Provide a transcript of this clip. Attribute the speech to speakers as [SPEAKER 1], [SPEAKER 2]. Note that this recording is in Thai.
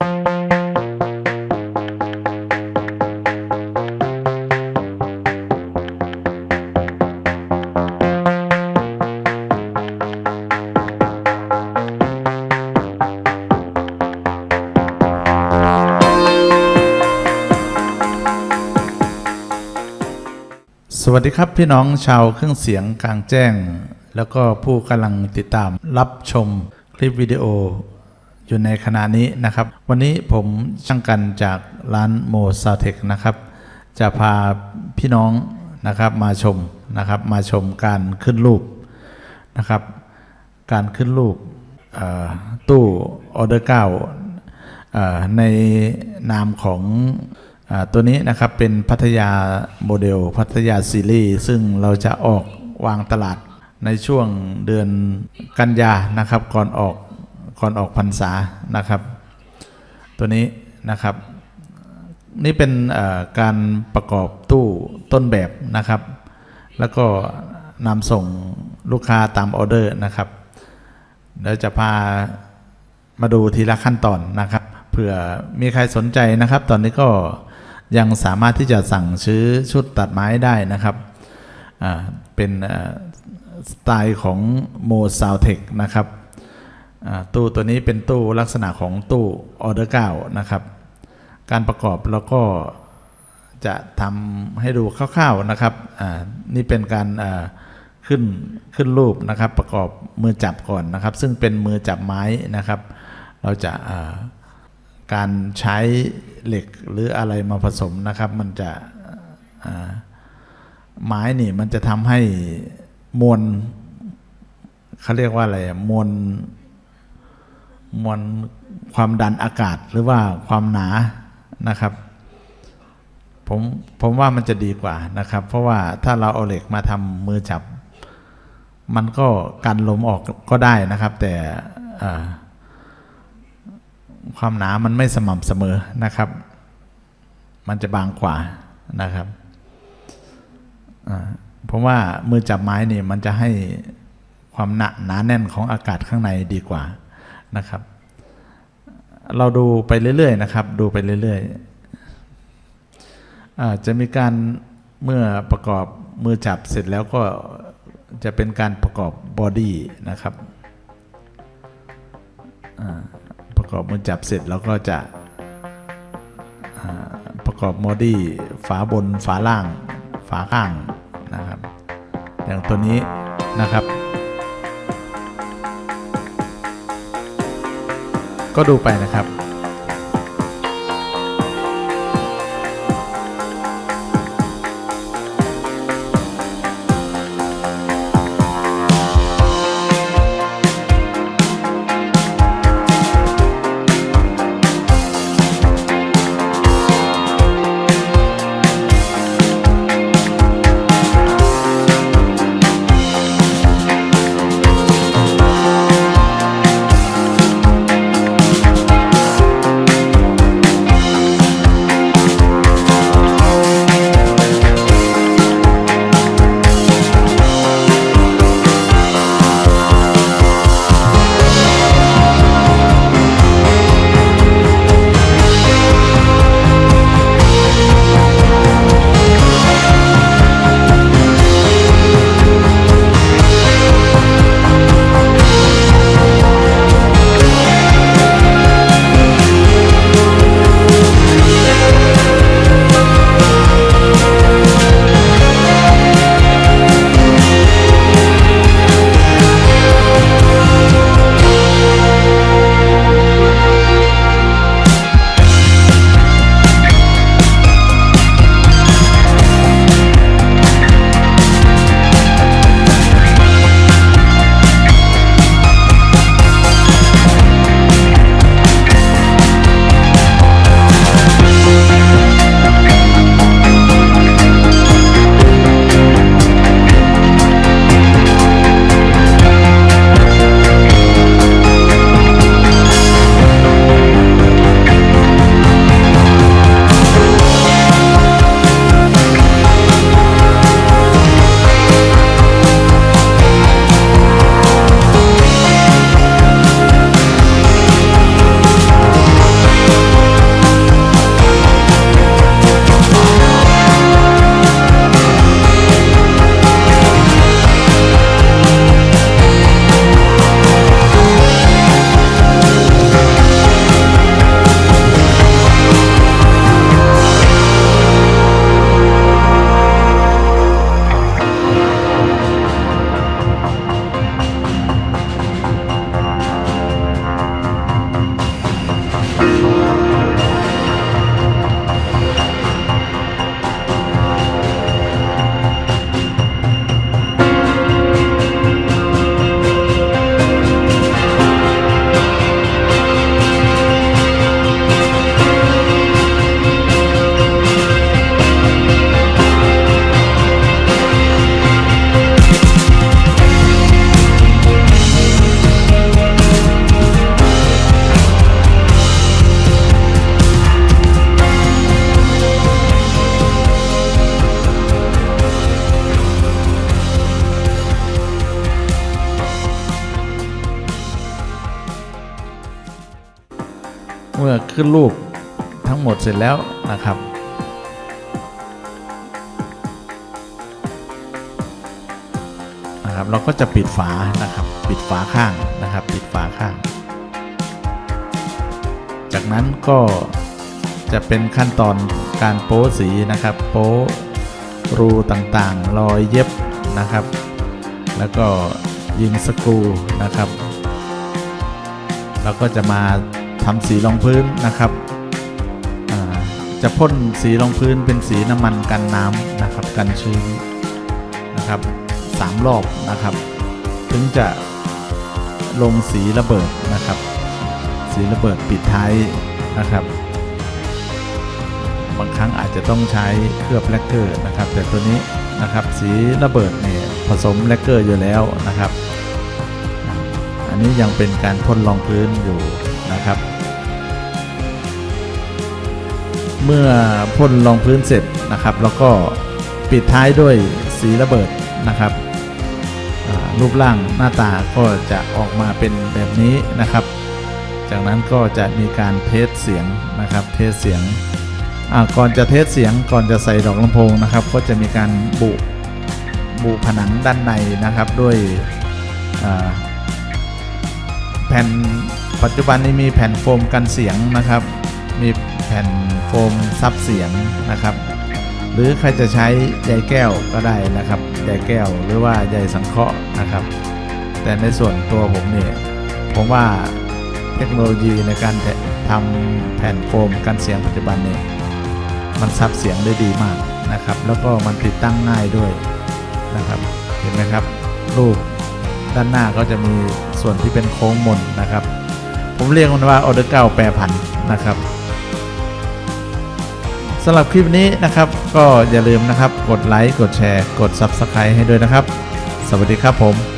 [SPEAKER 1] สวัสดีครับพี่น้องชาวเครื่องเสียงกลางแจ้ง แล้วก็ผู้กำลังติดตามรับชมคลิปวิดีโอ อยู่ในขณะนี้นะครับ วันนี้ผมช่างกันจากร้านโมซาเทคนะครับ จะพาพี่น้องนะครับมาชมนะครับมาชมการขึ้นรูปนะครับ การขึ้นรูปตู้ออเดอร์เก้าในนามของอตัวนี้นะครับเป็นพัทยาโมเดล พัทยาซีรีส์ซึ่งเราจะออกวางตลาดในช่วงเดือนกันยานะครับก่อนออก ก่อนออกพรรษานะครับ ตัวนี้นะครับ นี่เป็นการประกอบตู้ต้นแบบนะครับ แล้วก็นำส่งลูกค้าตามออเดอร์นะครับเดี๋ยวจะพามาดูทีละขั้นตอนนะครับเผื่อมีใครสนใจนะครับ ตอนนี้ก็ยังสามารถที่จะสั่งซื้อชุดตัดไม้ได้นะครับเป็นสไตล์ของโมซาวเทคนะครับ ตู้ตัวนี้เป็นตู้ลักษณะของตู้ออเดอร์เก้านะครับ การประกอบแล้วก็จะทำให้ดูคร่าวๆนะครับอ่านี่เป็นการขึ้นขึ้นรูปนะครับ ประกอบมือจับก่อนนะครับ ซึ่งเป็นมือจับไม้นะครับ เราจะการใช้เหล็กหรืออะไรมาผสมนะครับ มันจะไม้นี่มันจะทำให้มวลเขาเรียกว่าอะไรมวล มวลความดันอากาศหรือว่าความหนานะครับผมผมว่ามันจะดีกว่านะครับ เพราะว่าถ้าเราเอาเหล็กมาทำมือจับ มันก็กันลมออกก็ได้นะครับ แต่ความหนามันไม่สม่ำเสมอนะครับ มันจะบางกว่านะครับอ่าผมว่ามือจับไม้นี่มันจะให้ความหนาหนาแน่นของอากาศข้างในดีกว่า นะครับ เราดูไปเรื่อยๆนะครับ ดูไปเรื่อยๆอาจะมีการเมื่อประกอบมือจับเสร็จแล้วก็จะเป็นการประกอบบอดี้นะครับประกอบมือจับเสร็จแล้วก็จะประกอบบอดี้ฝาบนฝาล่าง ฝาข้างนะครับ อย่างตัวนี้นะครับ ก็ดูไปนะครับ มื่อขึ้นรูปทั้งหมดเสร็จแล้วนะครับ นะครับ เราก็จะปิดฝานะครับ ปิดฝาข้างนะครับ ปิดฝาข้าง จากนั้นก็จะเป็นขั้นตอนการโป๊สีนะครับ โป๊รูต่างๆ รอยเย็บนะครับ แล้วก็ยิงสกรูนะครับ เราก็จะมา ทำสีรองพื้นนะครับจะพ่นสีรองพื้นเป็นสีน้ำมันกันน้ำนะครับกันชื้นนะครับสามรอบนะครับ ถึงจะลงสีระเบิดนะครับ สีระเบิดปิดท้ายนะครับ บางครั้งอาจจะต้องใช้เคลือบแลกเกอร์นะครับ แต่ตัวนี้นะครับสีระเบิดเนี่ยผสมแลกเกอร์อยู่แล้วนะครับ อันนี้ยังเป็นการพ่นรองพื้นอยู่ นะครับ เมื่อพ่นรองพื้นเสร็จนะครับ แล้วก็ปิดท้ายด้วยสีระเบิดนะครับรูปร่างหน้าตาก็จะออกมาเป็นแบบนี้นะครับ จากนั้นก็จะมีการเทสเสียงนะครับ เทสเสียงก่อนจะเทสเสียงก่อนจะใส่ดอกลำโพงนะครับ ก็จะมีการบุบุผนังด้านในนะครับด้วยแผ่น ปัจจุบันนี้มีแผ่นโฟมกันเสียงนะครับ มีแผ่นโฟมซับเสียงนะครับ หรือใครจะใช้ใยแก้วก็ได้นะครับใยแก้วหรือว่าใยสังเคราะห์นะครับ แต่ในส่วนตัวผมเนี่ยผมว่าเทคโนโลยีในการทำแผ่นโฟมกันเสียงปัจจุบันเนี่ยมันซับเสียงได้ดีมากนะครับ แล้วก็มันติดตั้งง่ายด้วยนะครับเห็นไหมครับรูปด้านหน้าก็จะมีส่วนที่เป็นโค้งมนนะครับ ผมเรียกมันว่าออเดอร์เก้าแปรผันนะครับสำหรับคลิปนี้นะครับ ก็อย่าลืมนะครับ กดไลค์กดแชร์ กด Subscribe ให้ด้วยนะครับ สวัสดีครับผม